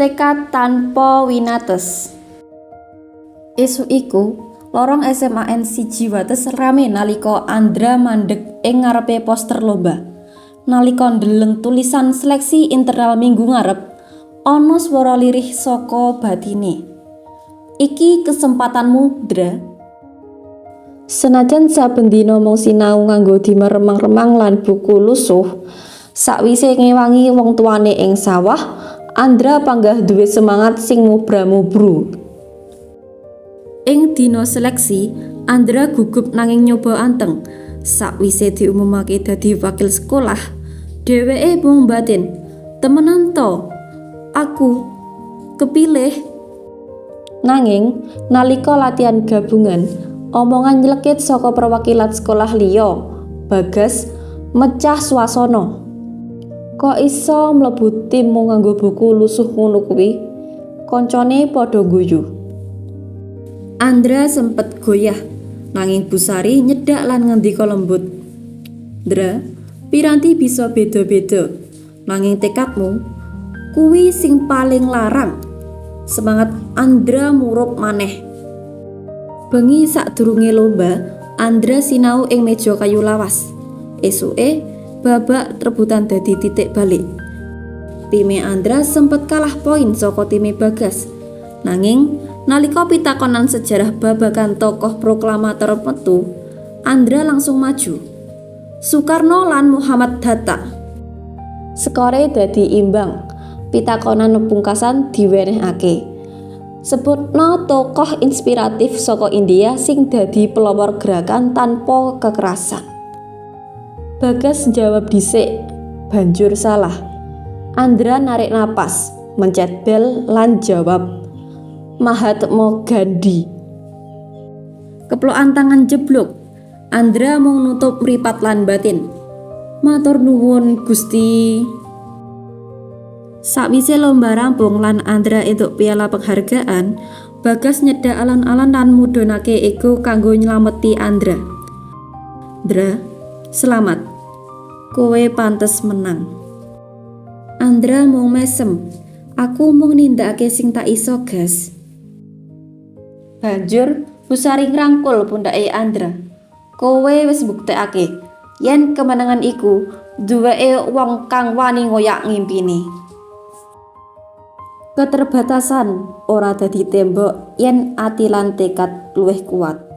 Tekad tanpa winates. Esuk iku, lorong SMAN siji Wates rame nalika Andra mandeg ing ngarepe poster lomba. Nalika ndeleng tulisan seleksi internal minggu ngarep, ana swara lirih saka batine. Iki kesempatanmu, Dra. Senajan saben dina mung sinau nganggo dimeremang-remang lan buku lusuh, sakwise ngewangi wong tuane ing sawah, Andra panggah duwe semangat sing mubra-mubru. Ing dina seleksi, Andra gugup nanging nyoba anteng. Sakwise diumumake dadi wakil sekolah, dheweke mung batin, "Temenan to, aku kepilih." Nanging nalika latihan gabungan, omongan nyelekit saka perwakilan sekolah liya, Bagas mecah swasana. Kok iso mlebu tim mung nganggo buku lusuh ngono kuwi? Koncone padha guyu. Andra sempet goyah, nanging Busari nyedak lan ngendika lembut. Dra, piranti bisa beda-beda, nanging tekadmu kuwi sing paling larang. Semangat Andra murup maneh. Bengi sadurunge lomba, Andra sinau ing meja kayu lawas. Esuke, babak rebutan dadi titik balik. Time Andra sempet kalah poin saka time Bagas. Nanging nalika pitakonan sejarah babagan tokoh proklamator metu, Andra langsung maju. Soekarno lan Muhammad Hatta. Skore dadi imbang. Pitakonan pungkasan diwenehake. Sebutno tokoh inspiratif saka India sing dadi pelopor gerakan tanpa kekerasan. Bagas jawab dhisik, banjur salah. Andra narik napas, mencet bel lan jawab. Mahatma Gandhi. Keplokan tangan jeblok. Andra mung nutup mripat lan batin. Matur nuwun Gusti. Sakwise lomba rampung lan Andra entuk piala penghargaan, Bagas nyedak alon-alon lan mudhunake ego kanggo nylameti Andra. Dra, selamat. Kowe pantes menang. Andra mung mesem. Aku mung nindakake sing tak iso, Gas. Banjur Busari ngrangkul pundake Andra. Kowe wis mbuktekake yen kemenangan iku duweke wong kang wani ngoyak ngimpine. Keterbatasan ora dadi tembok yen ati lan tekad luwih kuat.